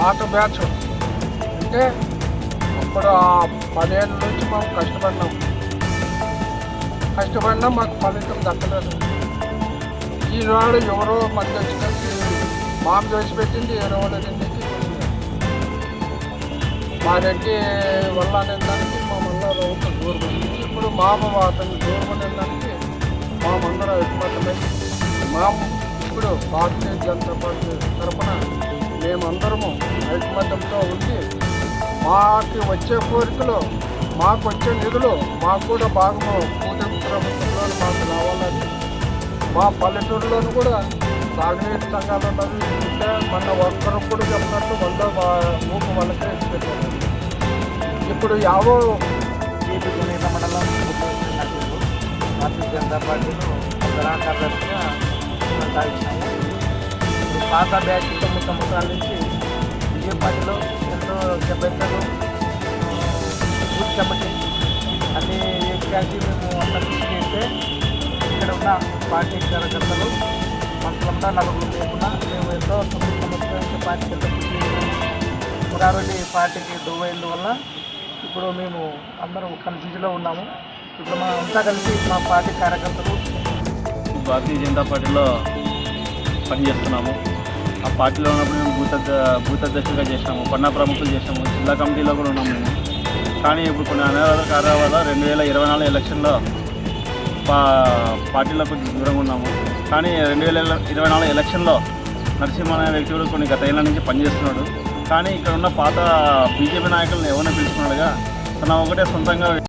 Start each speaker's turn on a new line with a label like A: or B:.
A: పాత బ్యాచ్ అంటే అప్పుడు ఆ పదేళ్ళ నుంచి మేము కష్టపడినాం కష్టపడినా మాకు ఫలితం దక్కలేదు. ఈనాడు ఎవరో పని తెచ్చినట్టు మామ చేసి పెట్టింది ఏ రోజు మా రెడ్డి వల్ల అనేదానికి మా మళ్ళా ప్రభుత్వం దూరం ఇప్పుడు మామ అతను దూరం అనేదానికి మామందరం ఎక్కువ మా ఇప్పుడు భారతీయ జనతా పార్టీ తరఫున మేమందరము ఐకమత్యంతో ఉండి మాకు వచ్చే కోరికలు మాకు వచ్చే నిధులు మాకు కూడా భాగము. కూటమి ప్రభుత్వంలో మాకు రావాలని మా పల్లెటూరులోనూ కూడా సాగునీటి సంఘాలు ఉన్నవి. అంటే మన ఒక్కరు కూడా చెప్పినట్టు వంద ఊపు వాళ్ళకే పెట్టారు ఇప్పుడు యావో
B: టీపీ జనీత మండలం భారతీయ జనతా పార్టీలో ప్రధాన అభ్యర్థిగా కొనసాగిస్తున్నాము పాత బ్యాచ్ తొమ్మిది సంవత్సరాల నుంచి విజయ పార్టీలో ఎంతో పెద్దలు బూత్ కమిటీ అన్ని కలిసి మేము అంతా కృషి చేస్తే ఇక్కడ ఉన్న పార్టీ కార్యకర్తలు మనసులంతా నలుగురు లేకుండా మేము ఎంతో తొమ్మిది సంవత్సరాల నుంచి పార్టీకి ఎంతో కృషి చేసాము పార్టీకి దువ్వైందు వల్ల ఇప్పుడు మేము అందరం కన్ఫ్యూజ్లో ఉన్నాము. ఇప్పుడు మనం అంతా కలిసి మా పార్టీ కార్యకర్తలు
C: భారతీయ జనతా పార్టీలో పనిచేస్తున్నాము. ఆ పార్టీలో ఉన్నప్పుడు మేము బూత్ బూత్ అధ్యక్షుడిగా చేసాము పన్నా ప్రముఖులు చేసాము జిల్లా కమిటీలో కూడా ఉన్నాము మేము. కానీ ఇప్పుడు కొన్ని అనివార్య కారణాల వల్ల రెండు వేల ఇరవై నాలుగు ఎలక్షన్లో పా పార్టీలో కొంచెం దూరంగా ఉన్నాము. కానీ రెండు వేల ఇరవై నాలుగు ఎలక్షన్లో నరసింహ అనే వ్యక్తి కూడా కొన్ని గత ఏళ్ళ నుంచి పనిచేస్తున్నాడు. కానీ ఇక్కడ ఉన్న పాత బీజేపీ నాయకులను ఎవరిని పిలుచుకున్నాడుగా తన ఒకటే సొంతంగా